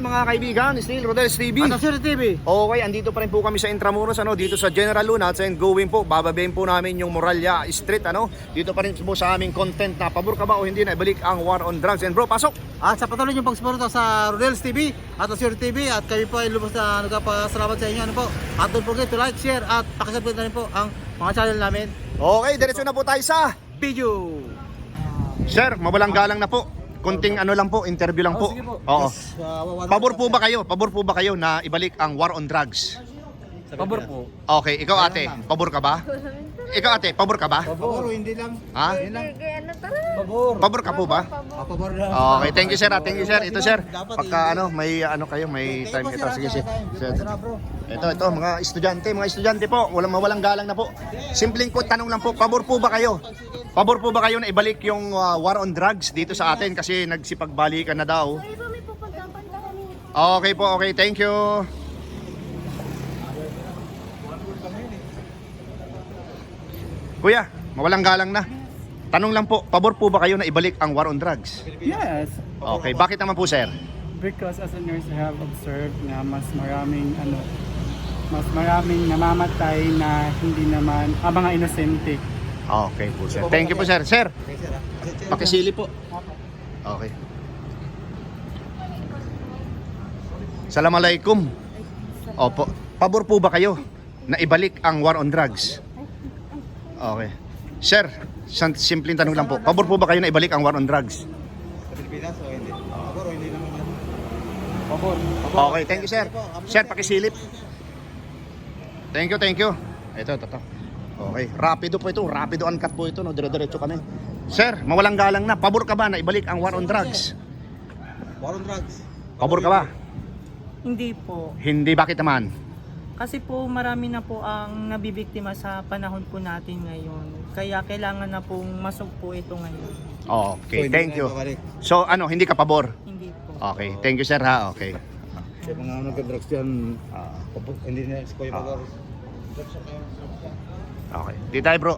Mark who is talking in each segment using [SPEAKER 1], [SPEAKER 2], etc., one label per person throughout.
[SPEAKER 1] mga kaibigan, still Rodels TV.
[SPEAKER 2] Ano Sir TV?
[SPEAKER 1] Okay, andito pa rin po kami sa Intramuros ano, dito sa General Lunats and going po, bababayin po namin yung Moralia Street ano. Dito pa rin po sa aming content na pabor ka ba o hindi na ibalik ang war on drugs. And bro, pasok.
[SPEAKER 2] At sa patuloy niyong pagsuporta sa Rodels TV at sa Sir TV at kayo po ay lubos na nagpapasalamat sa inyo ano po. At don't forget to like, share at pakisubscribe na rin po ang mga channel namin.
[SPEAKER 1] Okay, diretso na po tayo sa
[SPEAKER 2] Video!
[SPEAKER 1] Sir, mawalang galang na po. Kunting ano lang po, interview lang po. Oo.
[SPEAKER 2] Yes, uh,
[SPEAKER 1] Pabor po ba kayo? Pabor po ba kayo na ibalik ang war on drugs?
[SPEAKER 2] Pabor po.
[SPEAKER 1] Okay, ikaw ate, pabor ka ba? Ikaw ate, pabor ka ba?
[SPEAKER 2] Pabor, hindi lang.
[SPEAKER 1] Ha?
[SPEAKER 3] ano tara?
[SPEAKER 2] Pabor.
[SPEAKER 1] Pabor ka po ba?
[SPEAKER 2] Ah, pabor lang.
[SPEAKER 1] Okay, thank you sir. ah. Thank you sir. Ito sir. Pagka ano, may ano kayo, may time ito. Sige, sige. Sir.
[SPEAKER 2] Ito na bro.
[SPEAKER 1] Ito, ito, mga estudyante, mga estudyante po, walang mawalang galang na po. Simpleng po, tanong lang po, pabor po ba kayo? Pabor po ba kayo na ibalik yung uh, war on drugs dito sa atin kasi nagsipagbalikan na daw?
[SPEAKER 3] Sorry po, may pupuntahan kami.
[SPEAKER 1] Okay po, okay, thank you. Kuya, mawalang galang na. Tanong lang po, pabor po ba kayo na ibalik ang war on drugs?
[SPEAKER 4] Yes,
[SPEAKER 1] Okay, bakit naman po sir?
[SPEAKER 4] because as a nurse I have observed na mas maraming ano mas maraming namamatay na hindi naman ah, mga inosente.
[SPEAKER 1] Okay po sir. Thank you po sir. Sir,
[SPEAKER 2] Okay, sir. ah.
[SPEAKER 1] Pakisili po. Okay. Assalamualaikum. Opo. Pabor po ba kayo na ibalik ang war on drugs? Okay. Sir, san- simpleng tanong lang po. Pabor po ba kayo na ibalik ang war on drugs?
[SPEAKER 2] Sa Pilipinas o hindi? Pabor o hindi naman.
[SPEAKER 4] Pabor.
[SPEAKER 1] Okay, thank you sir. Sir, pakisilip. Thank you, thank you. Ito, ito, ito. Okay, rapido po ito. Rapido uncut po ito. No? Dire-diretso kami. Sir, mawalang galang na. Pabor ka ba na ibalik ang war on drugs?
[SPEAKER 2] War on drugs.
[SPEAKER 1] Pabor ka ba?
[SPEAKER 5] Hindi po.
[SPEAKER 1] Hindi. Bakit naman?
[SPEAKER 5] Kasi po marami na po ang nabibiktima sa panahon po natin ngayon. Kaya kailangan na pong masok po ito ngayon.
[SPEAKER 1] Okay,
[SPEAKER 2] So, hindi
[SPEAKER 1] thank
[SPEAKER 2] na
[SPEAKER 1] you. So, ano, hindi ka pabor?
[SPEAKER 5] Hindi po.
[SPEAKER 1] Okay, thank you sir ha. Okay.
[SPEAKER 2] Sa mga nagka-drugs dyan,
[SPEAKER 1] Ah,
[SPEAKER 2] hindi na si Kuya
[SPEAKER 1] Ah. Okay. Di tayo bro.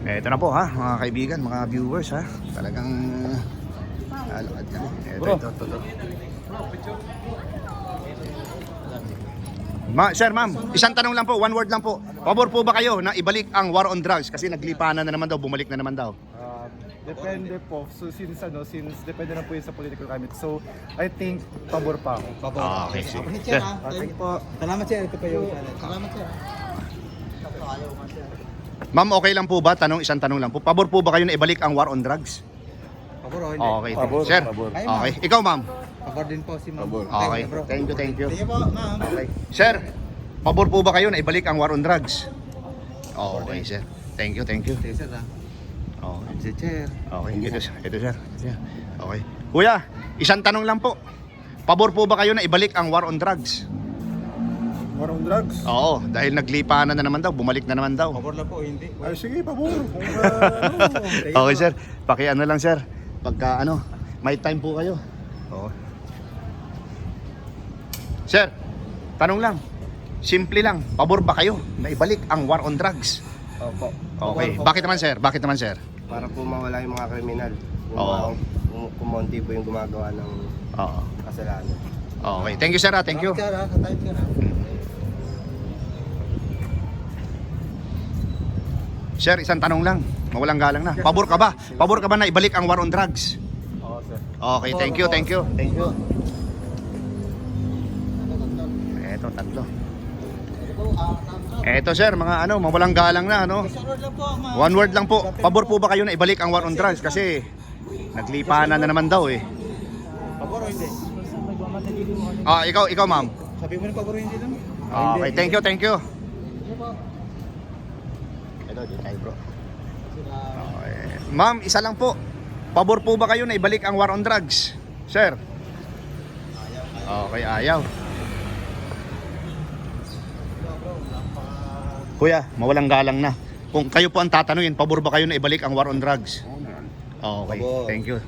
[SPEAKER 1] Ito na po ha, mga kaibigan, mga viewers ha. Talagang lalakad kami. Ito, ito, ito, ito. Ma, sir, ma'am, isang tanong lang po, one word lang po. Pabor po ba kayo na ibalik ang war on drugs? Kasi naglipanan na naman daw, bumalik na naman daw.
[SPEAKER 6] Depende po. So since ano, since depende na po yun sa political climate. So I think pabor pa ako.
[SPEAKER 2] Pabor.
[SPEAKER 1] Ah, okay, sige.
[SPEAKER 2] Ah. Thank you po. Salamat sir. Ito pa yung Salamat sir.
[SPEAKER 1] Ma'am, okay lang po ba? Tanong, isang tanong lang po. Pabor po ba kayo na ibalik ang war on drugs?
[SPEAKER 2] Pabor o hindi?
[SPEAKER 1] Okay,
[SPEAKER 6] Pabor,
[SPEAKER 1] sir.
[SPEAKER 6] pabor.
[SPEAKER 2] Ay, ma'am.
[SPEAKER 1] Okay, ikaw ma'am.
[SPEAKER 2] Pabor din po si ma'am.
[SPEAKER 1] Okay,
[SPEAKER 2] bro.
[SPEAKER 1] thank you, thank you.
[SPEAKER 2] Thank you po, ma'am.
[SPEAKER 1] Okay. Sir, pabor po ba kayo na ibalik ang war on drugs? Okay, sir. Thank you, thank you.
[SPEAKER 2] Thank you, sir. ah.
[SPEAKER 1] Okay.
[SPEAKER 2] Si Chair.
[SPEAKER 1] Okay, ito, sir. ito sir. Okay. Kuya, isang tanong lang po. Pabor po ba kayo na ibalik ang war on drugs?
[SPEAKER 6] War on drugs?
[SPEAKER 1] Oo, dahil naglipanan na naman daw, bumalik na naman daw.
[SPEAKER 2] Pabor lang po, hindi.
[SPEAKER 6] Ay sige, pabor. Kung uh, ano,
[SPEAKER 1] Okay, sir. Paki ano lang, sir. Pagka ano, may time po kayo. Oo. Sir, tanong lang. Simple lang. Pabor ba kayo na ibalik ang war on drugs?
[SPEAKER 7] Opo.
[SPEAKER 1] Okay. Bakit naman, sir? Bakit naman, sir?
[SPEAKER 7] Para po mawala yung mga kriminal. Yung
[SPEAKER 1] Oo.
[SPEAKER 7] mga kum- kumonti po yung gumagawa ng
[SPEAKER 1] Oo.
[SPEAKER 7] kasalanan.
[SPEAKER 1] Okay. Thank you, sir. ah. Thank you.
[SPEAKER 2] Sir. time, sir. ah.
[SPEAKER 1] Sir, isang tanong lang. Mawalang galang na. Pabor ka ba? Pabor ka ba na ibalik ang war on drugs?
[SPEAKER 6] Oo, sir.
[SPEAKER 1] Okay, thank you, thank you. Thank you. Eto, tatlo. Eto sir, mga ano, mawalang galang na, ano? One word lang po. Pabor po ba kayo na ibalik ang war on drugs? Kasi naglipanan na naman daw eh.
[SPEAKER 2] Pabor hindi?
[SPEAKER 1] Ah, ikaw, ikaw ma'am.
[SPEAKER 2] Sabi mo na pabor hindi lang?
[SPEAKER 1] Okay, thank you, thank you. Ito, di tayo bro. Okay. Ma'am, isa lang po. Pabor po ba kayo na ibalik ang war on drugs? Sir? Okay, ayaw. Kuya, mawalang galang na. Kung kayo po ang tatanungin, pabor ba kayo na ibalik ang war on drugs? Okay,
[SPEAKER 2] Pabor.
[SPEAKER 1] thank you.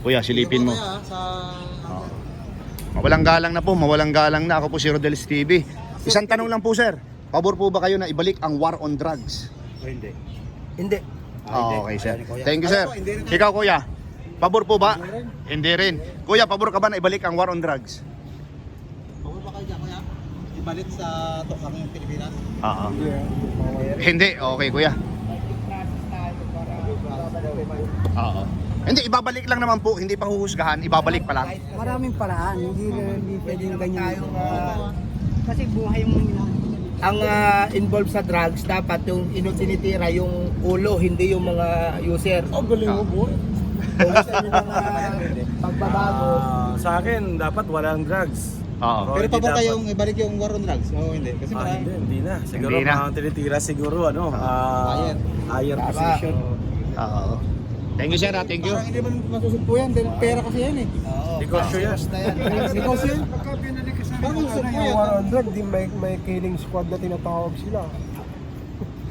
[SPEAKER 1] Kuya, silipin mo.
[SPEAKER 2] Sa...
[SPEAKER 1] Oo. Mawalang galang na po, mawalang galang na. Ako po si Rodelis TV. Isang tanong lang po, sir. Pabor po ba kayo na ibalik ang war on drugs?
[SPEAKER 2] O hindi? Hindi.
[SPEAKER 1] Ah, okay, sir.
[SPEAKER 2] Ayaw ni Kuya.
[SPEAKER 1] Thank you, sir.
[SPEAKER 2] po, hindi rin.
[SPEAKER 1] Ikaw, kuya. Pabor po ba? Hindi rin. Kuya, pabor ka ba na ibalik ang war on drugs?
[SPEAKER 2] Pabor ba kayo dyan, kuya? Ibalik sa tukang yung Pilipinas?
[SPEAKER 1] Oo. Hindi, okay kuya. Oo. Hindi, ibabalik lang naman po. Hindi pa huhusgahan, ibabalik pa lang.
[SPEAKER 8] Maraming paraan, hindi hindi pwedeng ganyan.
[SPEAKER 5] Kasi buhay mo yun.
[SPEAKER 9] ang ah, involved sa drugs dapat yung ino sinitira yung ulo hindi yung mga user. Oh, galing mo po. Kung ah, pagbabago,
[SPEAKER 10] Ah, sa akin, dapat walang drugs.
[SPEAKER 1] Oo.
[SPEAKER 2] Pero
[SPEAKER 10] hindi
[SPEAKER 2] pabor
[SPEAKER 10] dapat-
[SPEAKER 2] kayong ibalik yung war on drugs? Oo, hindi. Kasi
[SPEAKER 10] Ah, hindi, hindi na. Siguro
[SPEAKER 1] Hindi na.
[SPEAKER 10] mga tinitira siguro ano, ah,
[SPEAKER 2] iron
[SPEAKER 9] Tama.
[SPEAKER 10] position.
[SPEAKER 1] Oo. Thank you, sir. ah. Thank you.
[SPEAKER 2] Parang hindi man masusugpo yan, dahil pera kasi yan eh.
[SPEAKER 10] Negosyo yan.
[SPEAKER 2] Negosyo yan. Parang masusugpo yan.
[SPEAKER 6] War on drug, di may, may killing squad na tinatawag sila.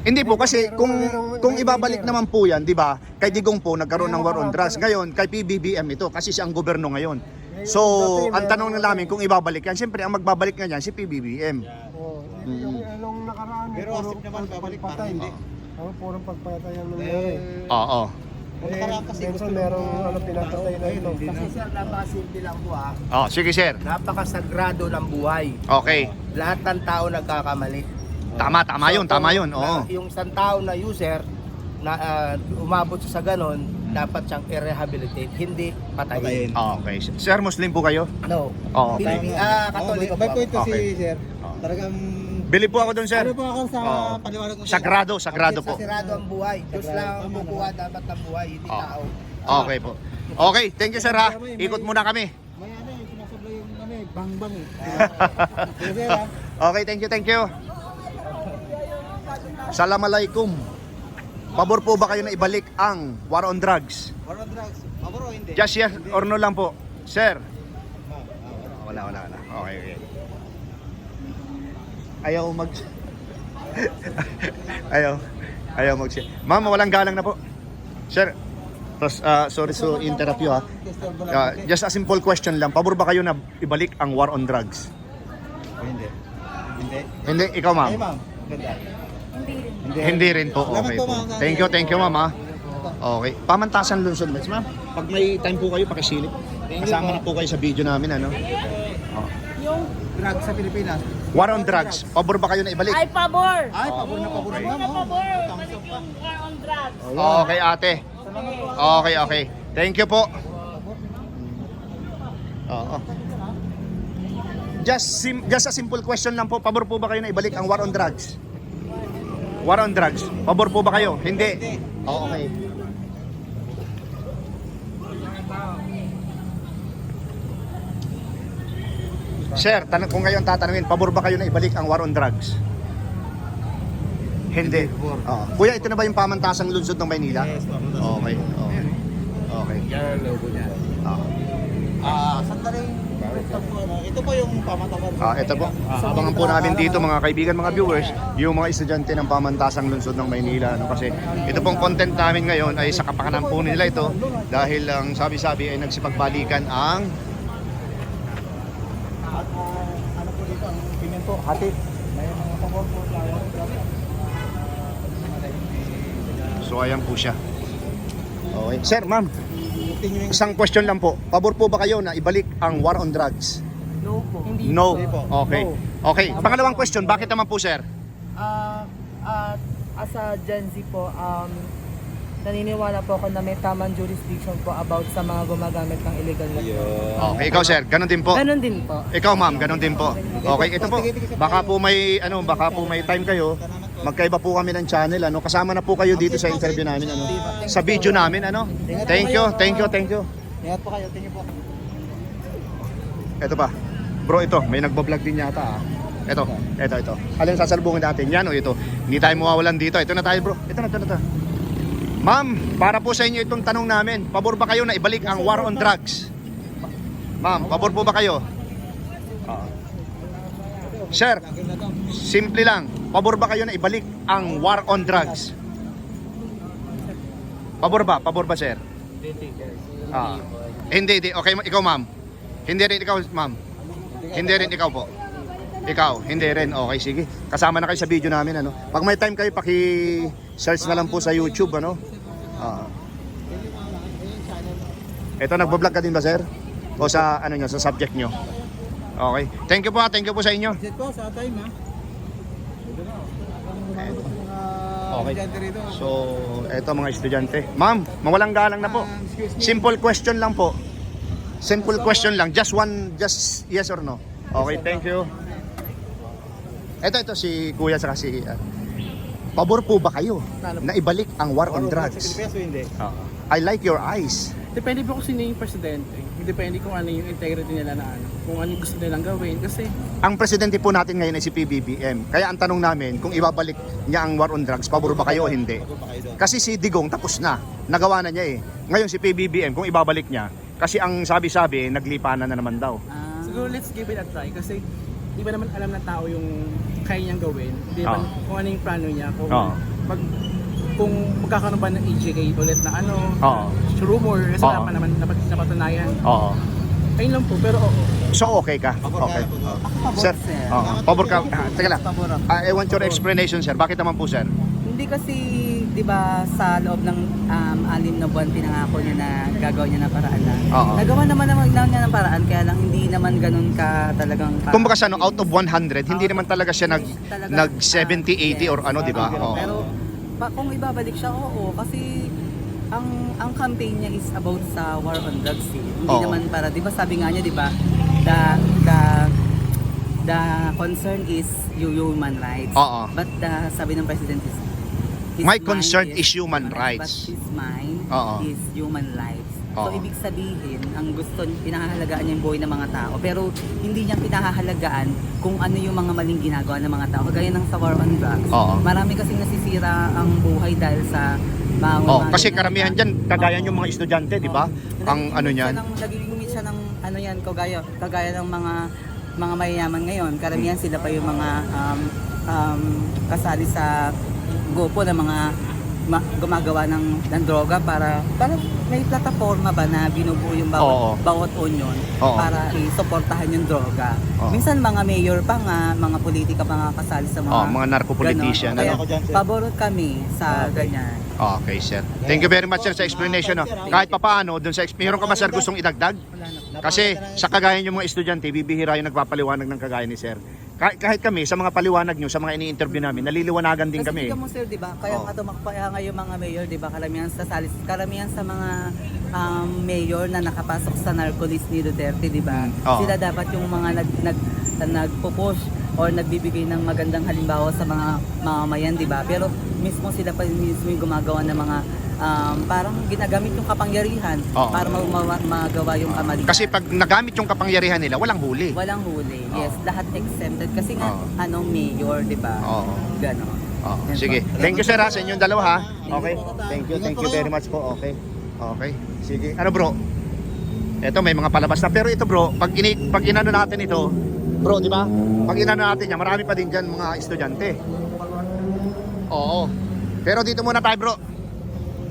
[SPEAKER 1] Hindi po kasi kung kung ibabalik naman po 'yan, 'di ba? Kay Digong po nagkaroon ng war on drugs. Ngayon, kay PBBM ito kasi siya ang gobyerno ngayon. So, ang tanong na namin kung ibabalik yan, siyempre ang magbabalik nga yan si PBBM.
[SPEAKER 6] Oh, yung anong nakaraan,
[SPEAKER 2] Pero
[SPEAKER 6] puro
[SPEAKER 2] asip naman, babalik pa
[SPEAKER 6] pagpatay.
[SPEAKER 2] hindi.
[SPEAKER 6] Ang puro pagpatay ang nangyari.
[SPEAKER 1] Oo.
[SPEAKER 2] Kung nakaraan kasi
[SPEAKER 6] Eh,
[SPEAKER 2] gusto
[SPEAKER 6] minsan merong ano, pinapatay na ito.
[SPEAKER 9] kasi sir, napasimple lang po ah.
[SPEAKER 1] Oh, sige sir.
[SPEAKER 9] Napakasagrado ng buhay.
[SPEAKER 1] Okay.
[SPEAKER 9] Lahat ng tao nagkakamali.
[SPEAKER 1] Tama, tama 'yun, tama 'yun.
[SPEAKER 9] Na-
[SPEAKER 1] Oo.
[SPEAKER 9] Yung isang tao na user na ah, umabot sa ganon, dapat siyang i-rehabilitate, hindi patayin.
[SPEAKER 1] Okay. Sir, Muslim po kayo?
[SPEAKER 9] No.
[SPEAKER 1] Oo, okay.
[SPEAKER 9] Pilipi- ah, Katoliko
[SPEAKER 2] May
[SPEAKER 9] po.
[SPEAKER 2] point to
[SPEAKER 1] Okay.
[SPEAKER 2] si sir.
[SPEAKER 1] Oo.
[SPEAKER 2] Talagang...
[SPEAKER 1] Bili po ako doon, sir.
[SPEAKER 2] Ano po ako sa
[SPEAKER 1] Oo.
[SPEAKER 2] paliwanag mo? sir?
[SPEAKER 1] Sagrado, sagrado po.
[SPEAKER 9] Sirado ang buhay. Diyos lang ang kumukuha dapat ng buhay, hindi
[SPEAKER 1] Oo.
[SPEAKER 9] tao.
[SPEAKER 1] Okay po. Okay, thank you sir ha. Ikot muna kami.
[SPEAKER 2] May ano eh, sinasablay yung ano eh, bang-bang eh. Sir ha.
[SPEAKER 1] Okay, thank you, thank you. Assalamualaikum. Pabor po ba kayo na ibalik ang war on drugs?
[SPEAKER 2] War on drugs. Pabor o hindi?
[SPEAKER 1] Just yes or no lang po. Sir. Wala, wala, wala. Okay, okay. Ayaw mag... ayaw. Ayaw mag Ma'am, walang galang na po. Sir, Tos, ah, sorry to interrupt you ha. Ah, just a simple question lang. Pabor ba kayo na ibalik ang war on drugs?
[SPEAKER 2] Hindi. Hindi.
[SPEAKER 1] Hindi, ikaw ma'am.
[SPEAKER 2] Ay ma'am. Ganda.
[SPEAKER 1] Hindi rin po.
[SPEAKER 2] Salamat
[SPEAKER 1] Okay
[SPEAKER 2] po,
[SPEAKER 1] po.
[SPEAKER 2] ma'am.
[SPEAKER 1] Thank you, thank you ma'am ha. Okay. Pamantasan lungsod Mets ma'am. Pag may time po kayo, pakisilip. Kasama na po kayo sa video namin ano.
[SPEAKER 2] Drugs sa Pilipinas.
[SPEAKER 1] War on drugs. Pabor ba kayo na ibalik?
[SPEAKER 3] Ay, pabor!
[SPEAKER 2] Ay, pabor na pabor ma'am.
[SPEAKER 3] Na
[SPEAKER 2] oh.
[SPEAKER 3] pabor! Balik yung war on drugs.
[SPEAKER 1] Okay ate. Okay, okay. Thank you po. Oo. Just sim just a simple question lang po. Pabor po ba kayo na ibalik ang war on drugs? War on drugs. Pabor po ba kayo? Hindi. Oo, okay. Sir, tanong kung ngayon tatanungin, pabor ba kayo na ibalik ang war on drugs? Hindi. Oo. Kuya, ito na ba yung pamantasang lungsod ng Maynila?
[SPEAKER 2] Yes.
[SPEAKER 1] Okay. Okay. Okay.
[SPEAKER 2] Yan ang logo niya.
[SPEAKER 1] Oo.
[SPEAKER 2] Ah, sandaling ito po yung pamatasan.
[SPEAKER 1] Ah, ito po. Abangan po namin dito mga kaibigan, mga viewers, yung mga estudyante ng pamantasang lungsod ng Maynila. No? Kasi ito pong content namin ngayon ay sa kapakanan po nila ito dahil ang sabi-sabi ay nagsipagbalikan ang
[SPEAKER 2] At ah, ano po dito, ang opinion po, hatid. May mga pabor po tayo.
[SPEAKER 1] So ayan po siya. Okay. Sir, ma'am,
[SPEAKER 2] Opinion
[SPEAKER 1] isang question lang po. Pabor po ba kayo na ibalik ang war on drugs?
[SPEAKER 5] No po. Hindi
[SPEAKER 1] No.
[SPEAKER 2] Po.
[SPEAKER 1] Okay. Okay. Pangalawang question, bakit naman po, sir?
[SPEAKER 5] Ah, at as a Gen Z po, um, naniniwala po ako na may tamang jurisdiction po about sa mga gumagamit ng illegal na
[SPEAKER 1] Okay, ikaw sir, ganun din po.
[SPEAKER 5] Ganon din po.
[SPEAKER 1] Ikaw ma'am, ganun din po. Okay, ito po. Baka po may ano, baka po may time kayo. Magkaiba po kami ng channel ano. Kasama na po kayo dito sa interview namin ano. Sa video namin ano. Thank you, thank you, thank you.
[SPEAKER 2] Ingat po kayo, tingin po.
[SPEAKER 1] Ito pa. Bro, ito, may nagbo-vlog din yata ah. Ito, ito, ito. Alin sasalubungin natin? Yan o ito. Hindi tayo mawawalan dito. Ito na tayo bro. Ito na, ito na, ito. Ma'am, para po sa inyo itong tanong namin. Pabor ba kayo na ibalik ang war on drugs? Ma'am, pabor po ba kayo? Oo. Sir, simple lang. Pabor ba kayo na ibalik ang war on drugs? Pabor ba? Pabor ba, sir? Ah. Hindi, hindi. Okay, ikaw, ma'am. Hindi rin ikaw, ma'am. Hindi rin ikaw po. Ikaw, hindi rin. Okay, sige. Kasama na kayo sa video namin, ano. Pag may time kayo, paki-search na lang po sa YouTube, ano. Ah. Ito, nagbablog ka din ba, sir? O sa, ano nyo, sa subject nyo? Okay. Thank you po, ah. thank you po sa inyo.
[SPEAKER 2] Set po sa time ha.
[SPEAKER 1] Okay. So, eto mga estudyante. Ma'am, mawalang galang na po. Simple question lang po. Simple question lang. Just one, just yes or no. Okay, thank you. Ito, ito si Kuya sa si... uh, pabor po ba kayo na ibalik ang war on drugs? Oo. I like your eyes.
[SPEAKER 11] Depende po kung sino yung presidente. Depende kung ano yung integrity nila na ano. Kung ano gusto nilang gawin. Kasi
[SPEAKER 1] Ang presidente po natin ngayon ay si PBBM. Kaya ang tanong namin, kung ibabalik niya ang war on drugs, pabor ba kayo o hindi? Kasi si Digong tapos na. Nagawa na niya eh. Ngayon si PBBM, kung ibabalik niya, kasi ang sabi-sabi, naglipanan na naman daw.
[SPEAKER 11] siguro let's give it a try. Kasi di ba naman alam ng tao yung kaya niyang gawin. Di ba
[SPEAKER 1] Oo.
[SPEAKER 11] kung ano yung plano niya. Kung,
[SPEAKER 1] Oo.
[SPEAKER 11] pag, kung magkakaroon ba ng EJK ulit na ano,
[SPEAKER 1] Oo.
[SPEAKER 11] Rumor, kasi
[SPEAKER 1] Oo.
[SPEAKER 11] wala pa naman napat, napatunayan.
[SPEAKER 1] Oo.
[SPEAKER 11] Ayun lang po, pero oo.
[SPEAKER 1] So okay ka? Okay. Sir, oo. pabor ka. Ah, teka lang. Ah, I want your explanation, sir. Bakit naman po, sir?
[SPEAKER 8] Hindi kasi, di ba, sa loob ng um, alim na buwan pinangako niya na gagawin niya ng paraan na.
[SPEAKER 1] Oo.
[SPEAKER 8] Nagawa naman naman na niya ng paraan, kaya lang hindi naman ganun ka talagang ka.
[SPEAKER 1] Kumbaga sa ano, out of 100, hindi naman talaga siya nag,
[SPEAKER 8] Talaga,
[SPEAKER 1] nag
[SPEAKER 8] ah,
[SPEAKER 1] 70, 80
[SPEAKER 8] yes.
[SPEAKER 1] or ano, di ba? Oo.
[SPEAKER 8] Pero pa, kung ibabalik siya, oo. Kasi ang ang campaign niya is about sa war on drugs eh. Hindi
[SPEAKER 1] Oo.
[SPEAKER 8] naman para, di ba sabi nga niya, di ba, the, the, the concern is human rights.
[SPEAKER 1] Oo.
[SPEAKER 8] But the, sabi ng president is, his
[SPEAKER 1] My
[SPEAKER 8] mind
[SPEAKER 1] concern is human rights.
[SPEAKER 8] But his mind
[SPEAKER 1] Oo.
[SPEAKER 8] is human lives. So,
[SPEAKER 1] Oo.
[SPEAKER 8] ibig sabihin, ang gusto, pinahahalagaan niya yung buhay ng mga tao. Pero, hindi niya pinahahalagaan kung ano yung mga maling ginagawa ng mga tao. Kagaya ng sa war on drugs.
[SPEAKER 1] Oo.
[SPEAKER 8] Marami kasing nasisira ang buhay dahil sa mga
[SPEAKER 1] Oh, kasi karamihan diyan kagaya yung mga estudyante, di ba?
[SPEAKER 8] Oo.
[SPEAKER 1] Ang ano niyan.
[SPEAKER 8] Nagiging siya ng ano yan, kagaya, kagaya ng mga mga mayayaman ngayon. Karamihan sila pa yung mga um, um, kasali sa grupo ng mga gumagawa ng, ng droga para para may plataforma ba na binubuo yung bawat,
[SPEAKER 1] Oo.
[SPEAKER 8] bawat union
[SPEAKER 1] Oo.
[SPEAKER 8] para i-suportahan yung droga.
[SPEAKER 1] Oo.
[SPEAKER 8] Minsan mga mayor pa nga, mga politika pa nga kasali sa mga
[SPEAKER 1] Oh, mga narco-politician.
[SPEAKER 8] ganon.
[SPEAKER 1] Ano?
[SPEAKER 8] Kaya pabor kami sa ganyan.
[SPEAKER 1] Okay, sir. Thank you very much, sir, sa explanation. No? Kahit pa paano, dun sa, ex- meron ka ba, sir, gustong idagdag? Kasi sa kagaya yung mga estudyante, bibihira yung nagpapaliwanag ng kagaya ni sir. Kahit, kahit kami, sa mga paliwanag nyo, sa mga ini-interview namin, naliliwanagan din
[SPEAKER 8] Kasi
[SPEAKER 1] kami.
[SPEAKER 8] tingnan mo sir, 'di ba? Kaya
[SPEAKER 1] Oo.
[SPEAKER 8] nga tumakpa kaya nga yung mga mayor, 'di ba? Karamihan sa salis, karamihan sa mga um, mayor na nakapasok sa narco list ni Duterte, 'di ba?
[SPEAKER 1] Oo.
[SPEAKER 8] Sila dapat yung mga nag nag nagpo-push or nagbibigay ng magandang halimbawa sa mga mamamayan, 'di ba? Pero mismo sila pa mismo yung gumagawa ng mga um, parang ginagamit yung kapangyarihan
[SPEAKER 1] Oo.
[SPEAKER 8] para ma- ma- magawa yung kamalian.
[SPEAKER 1] Kasi pag nagamit yung kapangyarihan nila, walang huli.
[SPEAKER 8] walang huli. Yes, lahat exempted kasi nga
[SPEAKER 1] Oo.
[SPEAKER 8] ano mayor, 'di ba?
[SPEAKER 1] Oo.
[SPEAKER 8] Ganon.
[SPEAKER 1] Oh, sige. Thank you sir ha, sa inyong dalawa ha. Okay. Thank you, thank you very much po. Okay. Okay. Sige. Ano bro? Ito may mga palabas na pero ito bro, pag ini pag inano natin ito, bro, di ba? Pag inano natin yan, marami pa din diyan mga estudyante. Oo. Pero dito muna tayo, bro.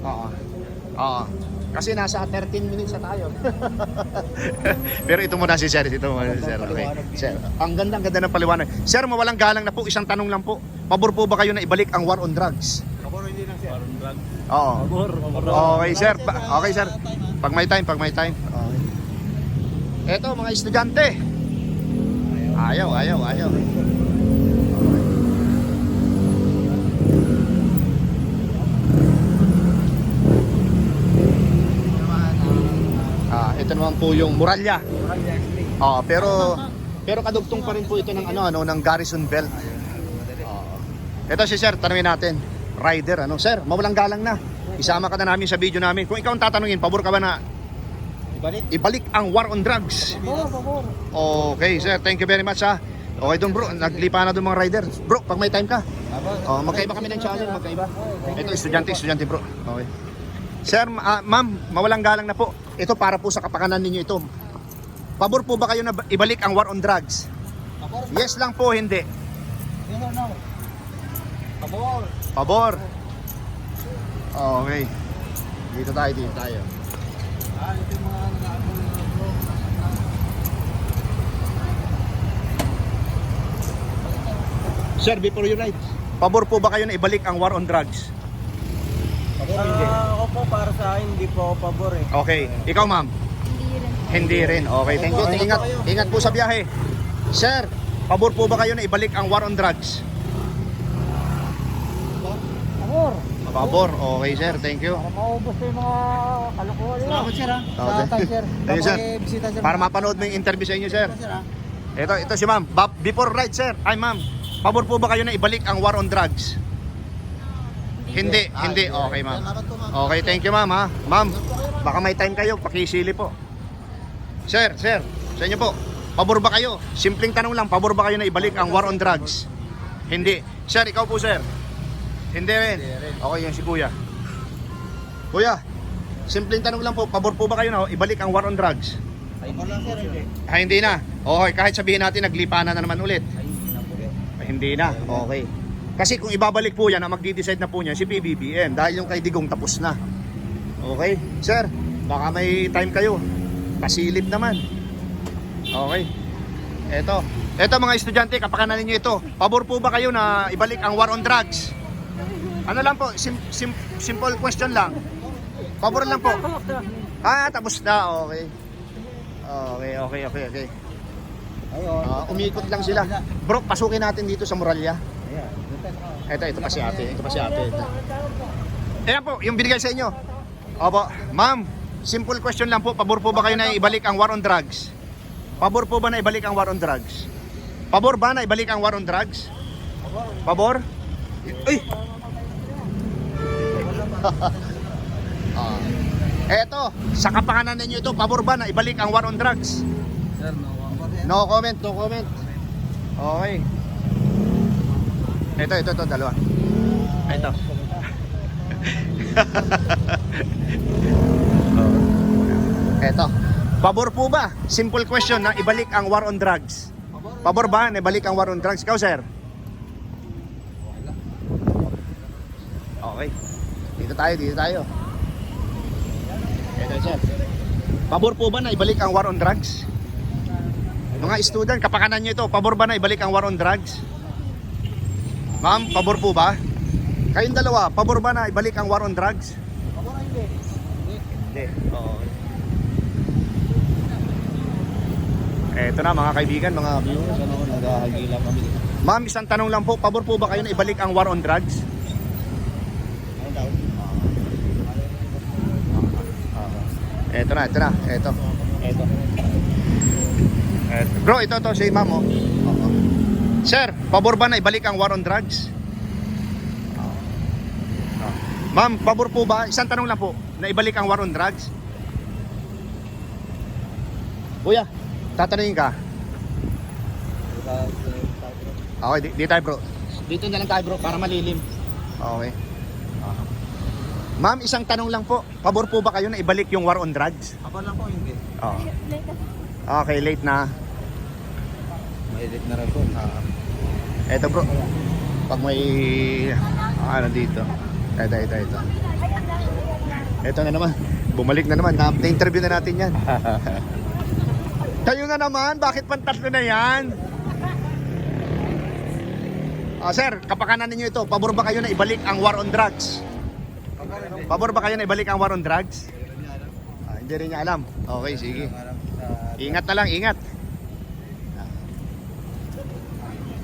[SPEAKER 1] Oo. Oo. Kasi nasa 13 minutes na tayo. Pero ito muna si Sir, ito muna si Sir. Okay. Sir, ang ganda, ang ganda ng paliwanag. Sir, mawalang galang na po, isang tanong lang po. Pabor po ba kayo na ibalik ang war on drugs?
[SPEAKER 6] Pabor hindi lang siya.
[SPEAKER 1] Oo. Okay, sir. Pa- Okay, sir. Pag may time, pag may time. Okay. Eto, mga estudyante. Ayaw, ayaw, ayaw. Ah, ito naman po yung muralya. Ah, pero pero kadugtong pa rin po ito ng ano ano ng Garrison Belt. Oo. Ito si Sir, tanungin natin. Rider, ano? Sir, mawalang galang na. Isama ka na namin sa video namin. Kung ikaw ang tatanungin, pabor ka ba na
[SPEAKER 2] Ibalik.
[SPEAKER 1] ibalik ang war on drugs?
[SPEAKER 2] Pabor, pabor.
[SPEAKER 1] Okay, sir. Thank you very much, ha. Okay doon, bro. Naglipa na doon mga rider. Bro, pag may time ka. Oh, magkaiba kami ng channel, magkaiba. Ito, estudyante, estudyante, bro. Okay. Sir, ah, ma'am, mawalang galang na po. Ito para po sa kapakanan ninyo ito. Pabor po ba kayo na ba- ibalik ang war on drugs?
[SPEAKER 2] Pabor.
[SPEAKER 1] Yes lang po, hindi.
[SPEAKER 2] Yes or no? Pabor.
[SPEAKER 1] Pabor. Okay. Dito tayo, dito tayo.
[SPEAKER 2] Ah, ito yung mga bro.
[SPEAKER 1] Sir, before you ride, pabor po ba kayo na ibalik ang war on drugs?
[SPEAKER 2] Pabor hindi.
[SPEAKER 10] Ako po para sa akin, hindi po ako pabor eh.
[SPEAKER 1] Okay. Ikaw, ma'am? Hindi rin. Okay, thank you. Ingat, ingat po sa biyahe. Sir, pabor po ba kayo na ibalik ang war on drugs?
[SPEAKER 2] Pabor.
[SPEAKER 1] Pabor. Okay, sir. Thank you.
[SPEAKER 2] Maubos yung mga kalokohan. Salamat sir ha.
[SPEAKER 1] Okay.
[SPEAKER 2] Sa sir.
[SPEAKER 1] Thank you, sir.
[SPEAKER 2] Bisita sir.
[SPEAKER 1] Para mapanood mo yung interview sa inyo, sir. Ito, ito si ma'am. Before right, sir. Ay, ma'am. Pabor po ba kayo na ibalik ang war on drugs? Hindi, hindi. Okay, ma'am.
[SPEAKER 2] Salamat po ma'am.
[SPEAKER 1] Okay, thank you, ma'am, ha. Ma'am, baka may time kayo, pakisili po. Sir, sir, sa inyo po. Pabor ba kayo? Simpleng tanong lang, pabor ba kayo na ibalik ang war on drugs? Hindi. Sir, ikaw po, sir. Hindi rin. Okay, yan si Kuya. Kuya, simpleng tanong lang po, pabor po ba kayo na ibalik ang war on drugs?
[SPEAKER 2] Pabor lang sir. Hindi.
[SPEAKER 1] Ah, hindi na. Okay, kahit sabihin natin naglipanan na naman ulit. Ay, hindi na. Okay. Kasi kung ibabalik po yan, ang magdi-decide na po niya si PBBM dahil yung kay Digong tapos na. Okay? Sir, baka may time kayo. Pasilip naman. Okay. Eto. Eto mga estudyante, kapakanan ninyo ito. Pabor po ba kayo na ibalik ang war on drugs? Ano lang po, sim, sim- simple question lang. Pabor lang po. Ah, tapos na. Okay. Okay, okay, okay, okay. Ah, umikot lang sila. Bro, pasukin natin dito sa Muralya.
[SPEAKER 2] Ayan.
[SPEAKER 1] Ito, ito pa si ate. Ito pa si ate. Ayan po, yung binigay sa inyo. Opo, ma'am, simple question lang po. Pabor po ba kayo na ibalik ang war on drugs? Pabor po ba na ibalik ang war on drugs? Pabor ba na ibalik ang war on drugs? Pabor? Uy! ah. Eto, sa kapanganan ninyo ito, pabor ba na ibalik ang war on drugs?
[SPEAKER 2] Sir, no.
[SPEAKER 1] No comment, no comment. Okay. Ito, ito, ito, dalawa. Ito. Ito. Pabor po ba? Simple question na ibalik ang war on drugs. Pabor ba na ibalik ang war on drugs? Ikaw, sir? Okay. Dito tayo, dito tayo. Ito, sir. Pabor po ba na ibalik ang war on drugs? Mga student, kapakanan nyo ito, pabor ba na ibalik ang war on drugs? Ma'am, pabor po ba? Kayong dalawa, pabor ba na ibalik ang war on drugs?
[SPEAKER 2] Pabor hindi.
[SPEAKER 1] Hindi. Oo. Eto na mga kaibigan, mga viewers, ano, naghahagila kami. Ma'am, isang tanong lang po, pabor po ba kayo na ibalik ang war on drugs? Eto na, eto na, eto. Eto. Eto. Bro, ito to si ma'am oh. Sir, pabor ba na ibalik ang war on drugs? Ma'am, pabor po ba? Isang tanong lang po, na ibalik ang war on drugs? Kuya, tatanungin ka. Okay, di, di tayo bro. Dito na lang tayo bro, para malilim. Okay. Ma'am, isang tanong lang po. Pabor po ba kayo na ibalik yung war on drugs?
[SPEAKER 2] Pabor lang po hindi.
[SPEAKER 1] Oo. Okay, late na.
[SPEAKER 2] Mailit na rin po.
[SPEAKER 1] Eto bro. Pag may ano dito. Eto, eto, eto. Eto na naman. Bumalik na naman. Na- Na-interview na natin yan. Kayo na naman. Bakit pantatlo na yan? Ah, sir, kapakanan ninyo ito. Pabor ba kayo na ibalik ang war on drugs? Pabor ba kayo na ibalik ang war on drugs? Ah, hindi rin niya alam. Okay, sige. Ingat na lang, ingat.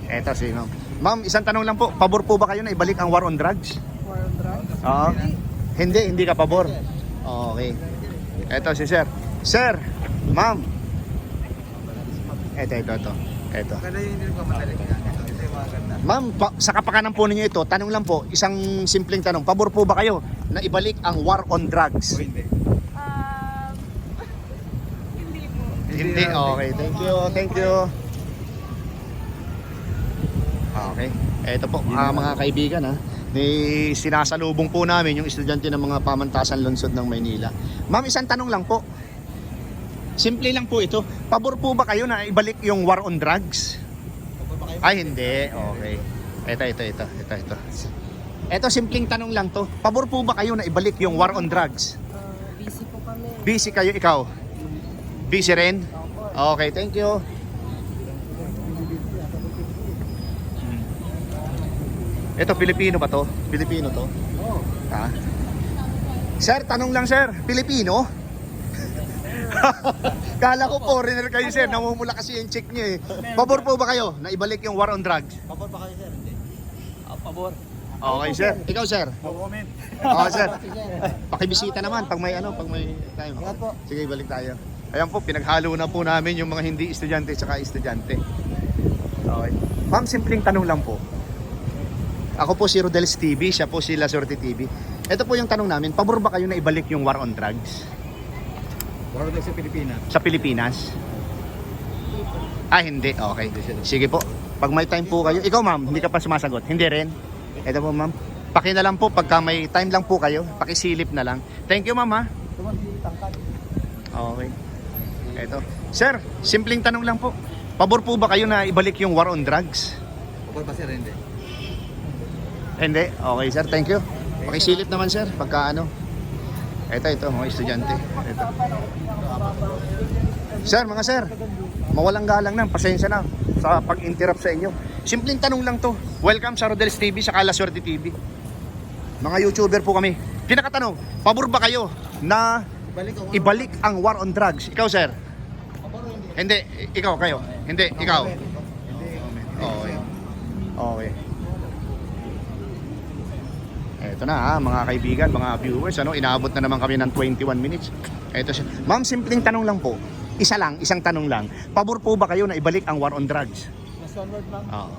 [SPEAKER 1] Eto si ma'am. Ma'am, isang tanong lang po. Pabor po ba kayo na ibalik ang war on drugs?
[SPEAKER 5] War on drugs?
[SPEAKER 1] Oo. Hindi, hindi ka pabor. Okay. Eto si sir. Sir, ma'am. Eto, ito, ito. Eto. Ma'am, pa, sa kapakanan po ninyo ito, tanong lang po, isang simpleng tanong. Pabor po ba kayo na ibalik ang war on drugs?
[SPEAKER 5] Um, hindi po.
[SPEAKER 1] Hindi. Okay, thank you, thank you. Okay. Ito po, ah, mga kaibigan ha. Ni sinasalubong po namin yung estudyante ng mga pamantasan lungsod ng Maynila. Ma'am, isang tanong lang po. Simple lang po ito. Pabor po ba kayo na ibalik yung war on drugs? Ay, hindi. Okay. Ito, ito, ito, ito, ito. Ito, simpleng tanong lang to. Pabor po ba kayo na ibalik yung war on drugs?
[SPEAKER 5] Uh, busy po kami.
[SPEAKER 1] Busy kayo, ikaw? Busy rin? Okay, thank you. Ito, Pilipino ba to? Pilipino to? Oo. Ha? Sir, tanong lang sir, Pilipino? Kala ko foreigner kayo sir, namumula kasi yung check niyo eh. Pabor po ba kayo na ibalik yung war on drugs?
[SPEAKER 2] Pabor pa kayo sir? Hindi.
[SPEAKER 1] Okay sir. Ikaw sir.
[SPEAKER 10] No comment.
[SPEAKER 1] Okay sir. Pakibisita naman pag may ano, pag may time. Sige, balik tayo. Ayan po, pinaghalo na po namin yung mga hindi estudyante at estudyante. Okay. Ma'am, simpleng tanong lang po. Ako po si Rodels TV, siya po si La Sorte TV. Ito po yung tanong namin, pabor ba kayo na ibalik yung war on drugs
[SPEAKER 2] Wala tayo sa Pilipinas.
[SPEAKER 1] sa Pilipinas? Ah, hindi. Okay. Sige po. Pag may time po kayo, ikaw ma'am, hindi ka pa sumasagot. Hindi rin. Ito po ma'am. Paki na lang po pagka may time lang po kayo, pakisilip na lang. Thank you ma'am ha. Okay. Ito. Sir, simpleng tanong lang po. Pabor po ba kayo na ibalik yung war on drugs?
[SPEAKER 2] Pabor pa sir? Hindi.
[SPEAKER 1] Hindi. Okay sir, thank you. Pakisilip naman sir, pagka ano. Ito, ito, mga estudyante. Ito. Sir, mga sir, mawalang galang na, pasensya na sa pag-interrupt sa inyo. Simpleng tanong lang to. Welcome sa Rodel's TV, sa Kala Swerte TV. Mga YouTuber po kami. Pinakatanong, pabor ba kayo na
[SPEAKER 2] ibalik
[SPEAKER 1] ang war on drugs? Ikaw, sir? Hindi. Ikaw, kayo? Hindi. Ikaw? Okay. Okay. Ito na ha, mga kaibigan, mga viewers, ano, inaabot na naman kami ng 21 minutes. Ito siya. Ma'am, simpleng tanong lang po. Isa lang, isang tanong lang. Pabor po ba kayo na ibalik ang war on drugs?
[SPEAKER 2] Last one word lang.
[SPEAKER 1] Oo.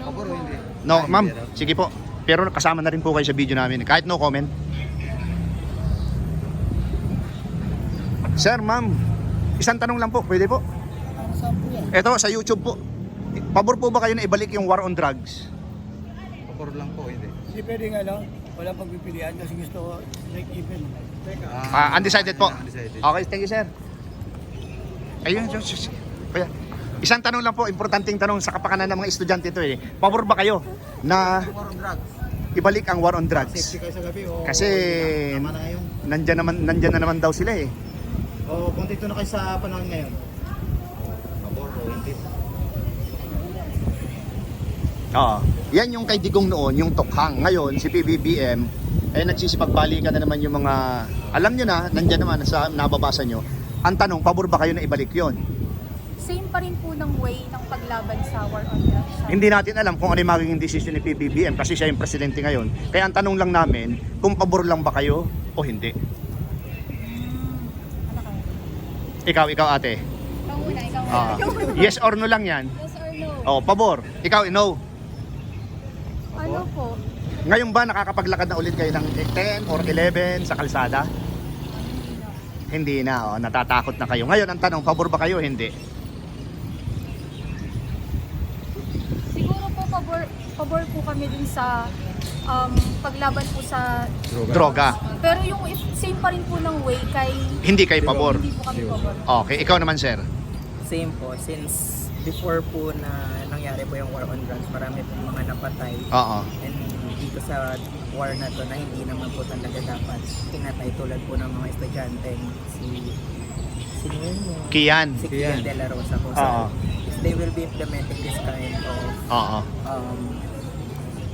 [SPEAKER 2] Pabor o hindi?
[SPEAKER 1] No, ma'am, sige po. Pero kasama na rin po kayo sa video namin. Kahit no comment. Sir, ma'am, isang tanong lang po. Pwede po? Ito, sa YouTube po. Pabor po ba kayo na ibalik yung war on drugs?
[SPEAKER 2] Pabor lang po, hindi.
[SPEAKER 11] Hindi pwedeng ano, walang pagpipilian kasi gusto ko like even.
[SPEAKER 1] Ah, undecided po.
[SPEAKER 2] Undecided.
[SPEAKER 1] Okay, thank you, sir. Ayun, just, just, Kuya, isang tanong lang po, importanteng tanong sa kapakanan ng mga estudyante ito eh. Pabor ba kayo na
[SPEAKER 2] War on drugs.
[SPEAKER 1] ibalik ang war on drugs?
[SPEAKER 2] Safety kayo sa gabi o...
[SPEAKER 1] Kasi
[SPEAKER 2] Tama na ngayon.
[SPEAKER 1] nandyan naman, nandyan na naman daw sila eh.
[SPEAKER 2] O kontento na kayo sa panahon ngayon. Pabor o hindi?
[SPEAKER 1] Oo. Yan yung kay Digong noon, yung tokhang. Ngayon, si PBBM, eh nagsisipagbalikan na naman yung mga, alam nyo na, nandyan naman sa nababasa nyo. Ang tanong, pabor ba kayo na ibalik yon?
[SPEAKER 3] Same pa rin po ng way ng paglaban sa war on drugs.
[SPEAKER 1] Hindi natin alam kung ano yung magiging desisyon ni PBBM kasi siya yung presidente ngayon. Kaya ang tanong lang namin, kung pabor lang ba kayo o hindi?
[SPEAKER 3] Ano kayo?
[SPEAKER 1] Ikaw, ikaw ate.
[SPEAKER 3] Ikaw muna, ikaw muna.
[SPEAKER 1] Ah, yes or no lang yan?
[SPEAKER 3] Yes or no?
[SPEAKER 1] Oh, pabor. Ikaw, no.
[SPEAKER 3] Ano po?
[SPEAKER 1] Ngayon ba nakakapaglakad na ulit kayo ng 10 or 11 sa kalsada? Hindi na, oh, natatakot na kayo. Ngayon ang tanong, pabor ba kayo hindi?
[SPEAKER 3] Siguro po pabor, pabor po kami dun sa um, paglaban po sa
[SPEAKER 1] Droga.
[SPEAKER 3] pero yung same pa rin po ng way kay
[SPEAKER 1] Hindi kayo pabor.
[SPEAKER 3] hindi po kami pabor.
[SPEAKER 1] Okay, ikaw naman sir.
[SPEAKER 8] Same po, since before po na nangyari po yung war on drugs, marami pong mga napatay.
[SPEAKER 1] Oo.
[SPEAKER 8] And dito sa war na to na hindi naman po talaga dapat pinatay tulad po ng mga estudyante si sino yun
[SPEAKER 1] Kian.
[SPEAKER 8] si Kian De La Rosa po.
[SPEAKER 1] Oo.
[SPEAKER 8] So, if they will be implementing this kind of
[SPEAKER 1] Oo.
[SPEAKER 8] um,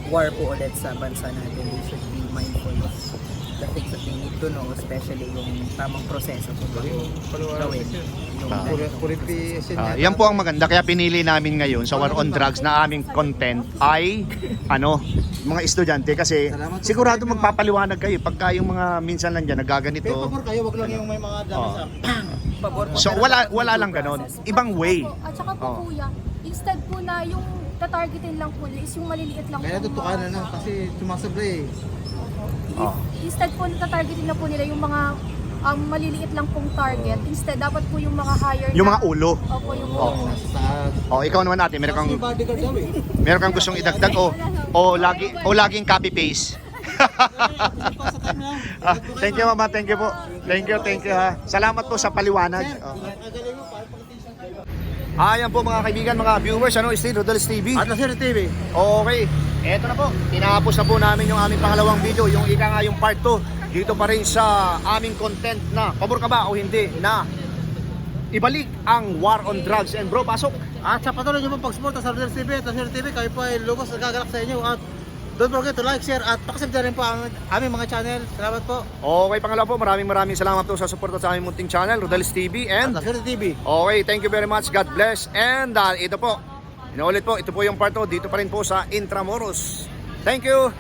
[SPEAKER 8] war po ulit sa bansa natin, they should be to know, especially yung tamang proseso po gawin. Yung
[SPEAKER 1] Ah. Ah, yan po ang maganda kaya pinili namin ngayon sa War on Drugs na aming content ay ano, mga estudyante kasi
[SPEAKER 2] Salamat po
[SPEAKER 1] sigurado
[SPEAKER 2] sa
[SPEAKER 1] magpapaliwanag kayo pagka yung mga minsan lang dyan
[SPEAKER 2] Pero
[SPEAKER 1] nagaganito.
[SPEAKER 2] pabor kayo, wag lang yung may mga dami
[SPEAKER 1] Oo.
[SPEAKER 2] sa...
[SPEAKER 8] pabor po,
[SPEAKER 1] So wala wala lang ganon.
[SPEAKER 8] process.
[SPEAKER 1] Ibang way.
[SPEAKER 3] At saka po
[SPEAKER 1] Oo.
[SPEAKER 3] kuya, instead po na yung tatargetin lang po nila is yung maliliit lang
[SPEAKER 2] Kaya
[SPEAKER 3] po
[SPEAKER 2] tutukan na na kasi sumasablay eh.
[SPEAKER 1] Oo.
[SPEAKER 3] Instead po tatargetin na po nila yung mga um, maliliit lang pong target. Instead, dapat po yung mga higher
[SPEAKER 1] Yung
[SPEAKER 3] na-
[SPEAKER 1] mga ulo.
[SPEAKER 3] Opo, yung
[SPEAKER 1] Oo.
[SPEAKER 3] ulo.
[SPEAKER 2] Sa...
[SPEAKER 1] Oh, ikaw naman natin, meron kang
[SPEAKER 2] bodyguard daw eh.
[SPEAKER 1] meron kang gustong idagdag o o lagi o laging copy paste. ah, thank you mama, thank you po. Thank you, thank you ha. Salamat po sa paliwanag. Oh.
[SPEAKER 2] Mo, para politician.
[SPEAKER 1] Ayan po mga kaibigan, mga viewers, ano, Steve Rodelis TV.
[SPEAKER 2] At Nasir TV.
[SPEAKER 1] Okay, eto na po. Tinapos na po namin yung aming pangalawang video, yung ika nga yung part 2. Dito pa rin sa aming content na, pabor ka ba o hindi, na ibalik ang war on drugs. And bro, pasok.
[SPEAKER 2] At sa patuloy niyo pong pag-support sa Rodel TV at Nasir TV, kayo po ay lubos nagagalak sa inyo at Don't forget to like, share, at na rin po ang aming mga channel. Salamat po.
[SPEAKER 1] Okay, pangalawa po, maraming maraming salamat po sa suporta sa aming munting channel, Rodels TV and
[SPEAKER 2] At TV.
[SPEAKER 1] Okay, thank you very much. God bless. And uh, ito po, inuulit po, ito po yung part 2 dito pa rin po sa Intramuros. Thank you.